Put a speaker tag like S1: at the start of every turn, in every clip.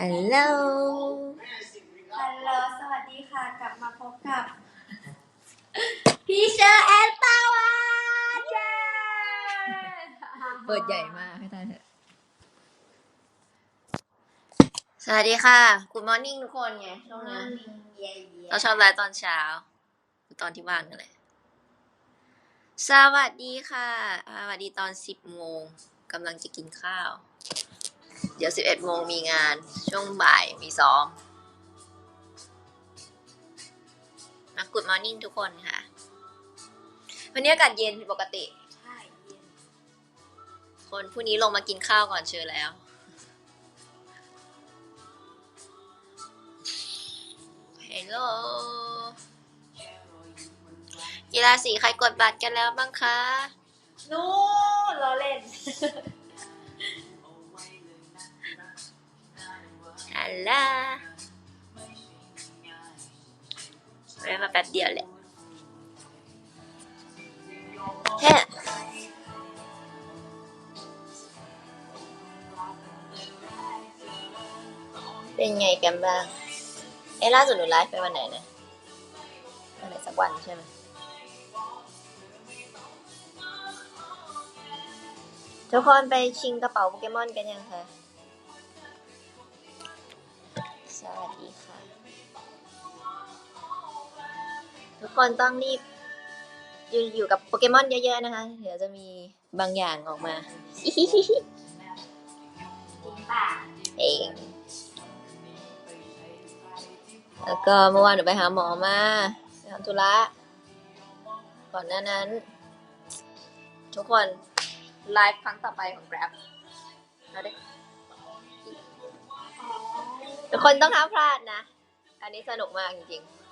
S1: ฮัลโหล
S2: ฮัลโหล สวัสดีค่ะ กลับมาพบกับ พี่เชอร์แอนตาวานเย้
S1: เปิดใหญ่มากให้ตายเถอะสวัสดีค่ะ Good morning ทุกคนไงช่วงนี้
S2: เย้เย้
S1: เราชอบไลฟ์ตอนเช้าหรือตอนที่ว่างนั่นแหละ สวัสดีค่ะอ่าสวัสดีตอนสิบโมงกำลังจะกินข้าว เดี๋ยวสิบเอ็ดโมงมีงานช่วงบ่ายมีซ้อมมา Good morning ทุกคนค่ะ วันนี้อากาศเย็นผิดปกติ
S2: ใช่เย็น
S1: คนผู้นี้ลงมากินข้าวก่อนเชิญแล้วเฮลโหลกีฬาสีใครกดบัตรกันแล้วบ้างคะ
S2: นู้นราเล่น
S1: ลโหลแวะมาแป๊บเดียวแหละแค่เป็นไงกันบ้าง เอ้ล่าสุดหนูไลฟ์ไปวันไหนนะ วันไหนสักวันใช่ไหมทุกคนไปชิงกระเป๋าโปเกมอนกันยังคะีค่ะ ทุกคนต้องรีบ อยู่อยู่กับโปเกมอนเยอะๆนะคะ เดี๋ยวจะมีบางอย่างออกมาเองแล้วก็เมื่อวานหนูไปหาหมอมาไปทำธุระก่อนหน้านั้น ทุกคน ไลฟ์ครั้งต่อไปของ Grab เอาดิ ทุกคนต้องห้ามพลาดนะ อันนี้สนุกมากจริงๆ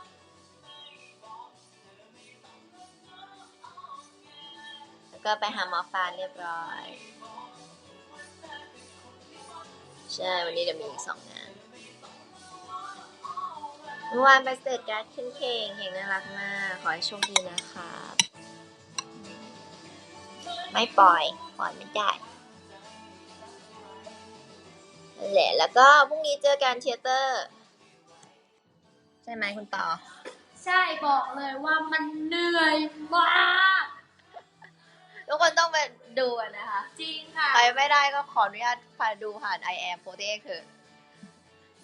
S1: แล้วก็ไปหาหมอฟันเรียบร้อย ใช่ วันนี้เดี๋ยวมีอีกสองงานเมื่อวานไปสเตจการ์ดขึ้นเคงเฮงน่ารักมาก ขอให้โชคดีนะครับ ไม่ปล่อย ปล่อยไม่ได้ นั่นแหละ แล้วก็พรุ่งนี้เจอกันเทยเตอร์ ใช่ไหมคุณต่อ
S2: ใช่บอกเลยว่ามันเหนื่อยมาก
S1: ทุกคนต้องไปดูกันนะคะ
S2: จริงค่ะ
S1: ใครไม่ได้ก็ขออนุญาตพาดูผ่าน I am 4 x เถอะ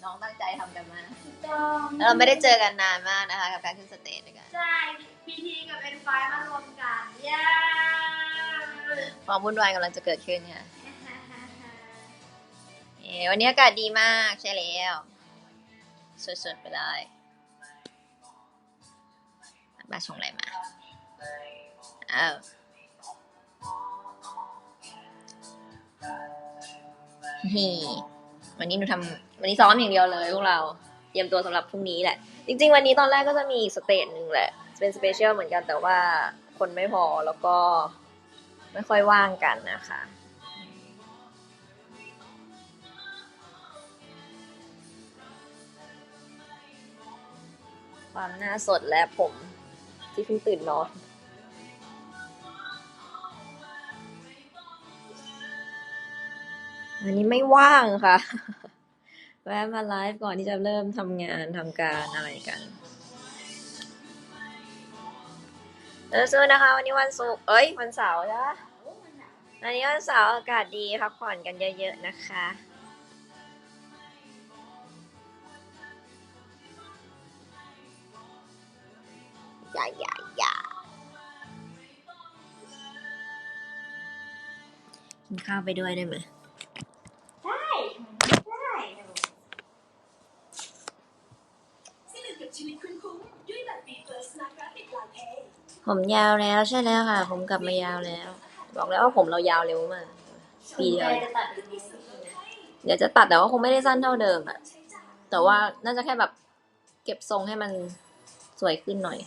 S1: น้องตั้งใจทำกันมาก
S2: ถูกต้อง
S1: แล้วเราไม่ได้เจอกันนานมากนะคะ กับการขึ้นสเตจด้วยกัน
S2: ใช่พีทีกับเอ็นไฟมารวมกัน เย้
S1: ความวุ่นวายกำลังจะเกิดขึ้นค่ะเย้ วันนี้อากาศดีมากใช่แล้วสดๆไปเลยมาชงอะไรมาอ้าวฮีวันนี้หนูทำวันนี้ซ้อมอย่างเดียวเลยพวกเรา เตรียมตัวสำหรับพรุ่งนี้แหละ จริง ๆ วันนี้ตอนแรกก็จะมีอีกสเตจหนึ่งแหละ เป็นสเปเชียลเหมือนกันแต่ว่าคนไม่พอแล้วก็ไม่ค่อยว่างกันนะคะ ความหน้าสดและผมที่เพิ่งตื่นนอนวันนี้ไม่ว่างค่ะ แวะมาไลฟ์ก่อนที่จะเริ่มทำงานทำการอะไรกันเออสู้นะคะ วันนี้วันศุกร์เอ้ย วันเสาร์จ้ะวันนี้วันเสาร์อากาศดีพักผ่อนกันเยอะๆนะคะ อย่าอย่าอย่ากินข้าวไปด้วยได้ไหม
S2: ได้ได้
S3: สนุกกับชีวิตคุ้นๆด้วยบัตรบีเฟิร์สมากราฟิกลายเพย์
S1: ผมยาวแล้วใช่แล้วค่ะ ผมกลับมายาวแล้ว บอกแล้วว่าผมเรายาวเร็วมาก ปีเดียว
S2: เดี๋ย
S1: วจะตัดแต่ว่าคงไม่ได้สั้นเท่าเดิมอะแต่ว่าน่าจะแค่แบบเก็บทรงให้มันสวยขึ้นหน่อย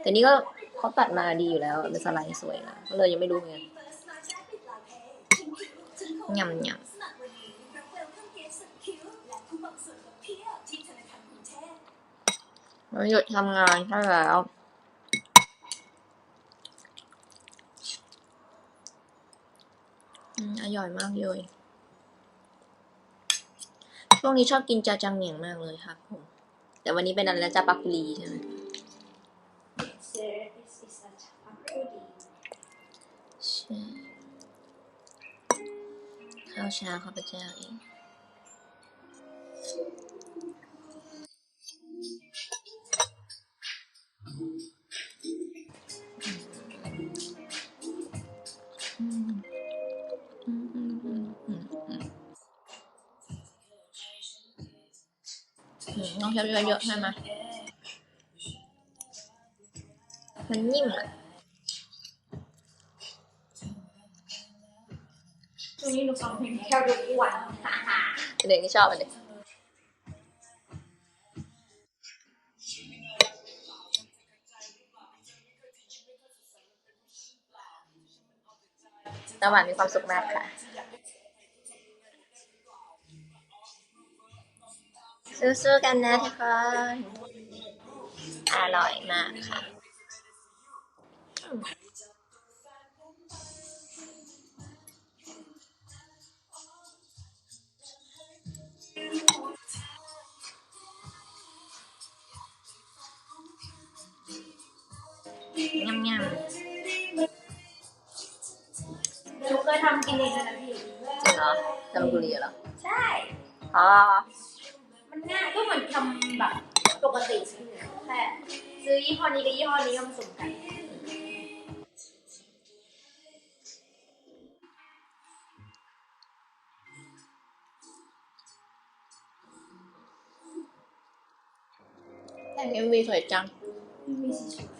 S1: แต่นี่ก็เขาตัดมาดีอยู่แล้วเป็นสไลด์สวยนะก็เลยยังไม่รู้เหมือนกัน
S3: เฟิร์สมากราฟิกลายเพย์ถึงคิวถึง
S1: ยำย
S3: สมัครวันนี้รับเวลคัมเกมสุดคิวและคูปองส่วนลดเพียบที่ธนาคารกรุงเทพำ
S1: หยุดทำงานใช่แล้วอร่อยมากเลยพวกนี้ชอบกินจาจังเหมียงมากเลยครับผม แต่วันนี้เป็นอะไรนะจาปักกุลีใช่ไหม ข้าวเช้าข้าพเจ้าเองต้องเคี้ยวเยอะๆใช่ไหมมันนิ่มอะ
S2: วงนี้หนูฟังเพลงแค่ดูทุกวัน
S1: เด็กที่ชอบอันเด็กตะวันมีความสุขมากค่ะ สู้ๆกันนะทุกคน อร่อยมากค่ะ ยำย
S2: หนูเคยทำกินเองเลยนะพี่ำ
S1: จริงเหรอจำกุลีเหรอ
S2: ใช่
S1: อ๋อ
S2: มันง่ายก็เหมือนทำแบบปกติแค่ซื้อยี่ห้อนี้กับยี่ห้อนี้มาผสมกัน
S1: แต่งเอ็มวีสวยจัง
S2: มีสีสว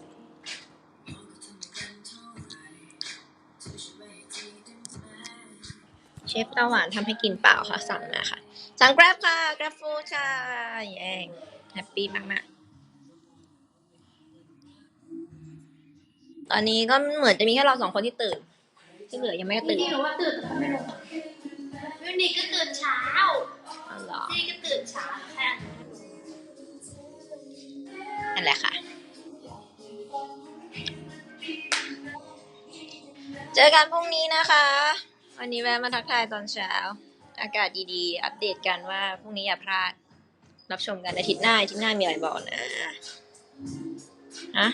S1: เชฟตาหวานทำให้กินเปล่าค่ะ สั่งมาค่ะ สั่งกราบค่ะกราฟฟูค่ะแย่งแฮปปี้มากมากๆตอนนี้ก็เหมือนจะมีแค่เราสองคนที่ตื่น ที่เหลือยังไม่ตื่น
S2: ที่รู้ว่าตื่นแต่ไม่ล
S1: อ
S2: กัน
S1: พรุ่งนี้นะคะ วันนี้แวะมาทักทายตอนเช้า อากาศดีๆ อัปเดตกันว่าพรุ่งนี้อย่าพลาด รับชมกันอาทิตย์หน้าอาทิตย์หน้ามีอะไรบอกนะฮะ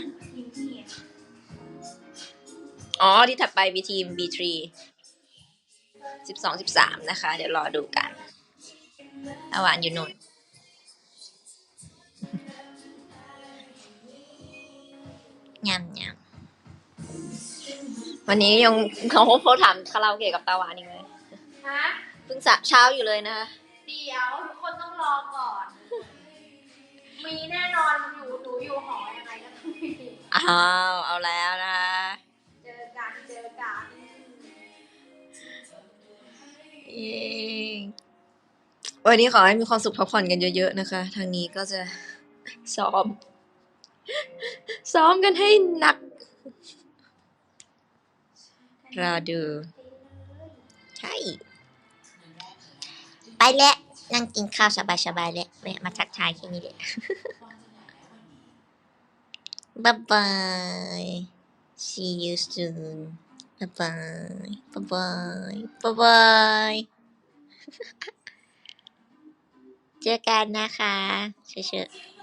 S1: อ๋อที่ถัดไป B team B3 สิบสองสิบสามนะคะ เดี๋ยวรอดูกันอาหวานอยู่นู่นยำยำ วันนี้ยังเขาเขาถามคาราโอเกะกับตาหวานอีกเลย
S2: ฮะ
S1: เพิ่งสะเช้าอยู่เลยนะคะ
S2: เดี๋ยวทุกคนต้องรอก่อน มีแน่นอนอยู่หนูอยู่หอยังไงก็ต้องมี
S1: อ้าวเอาแล้วนะคะ
S2: เจอกันเจอกัน
S1: เย้วันนี้ขอให้มีความสุขพักผ่อนกันเยอะๆนะคะ ทางนี้ก็จะซ้อม ซ้อมกันให้หนัก รอดู ใช่ ไปแล้วนั่งกินข้าวสบายๆแล้วแวะมาทักทายแค่นี้แหละบ๊ายบาย see you soon บ๊ายบายบ๊ายบายบ๊ายบายเจอกันนะคะเชื่อๆ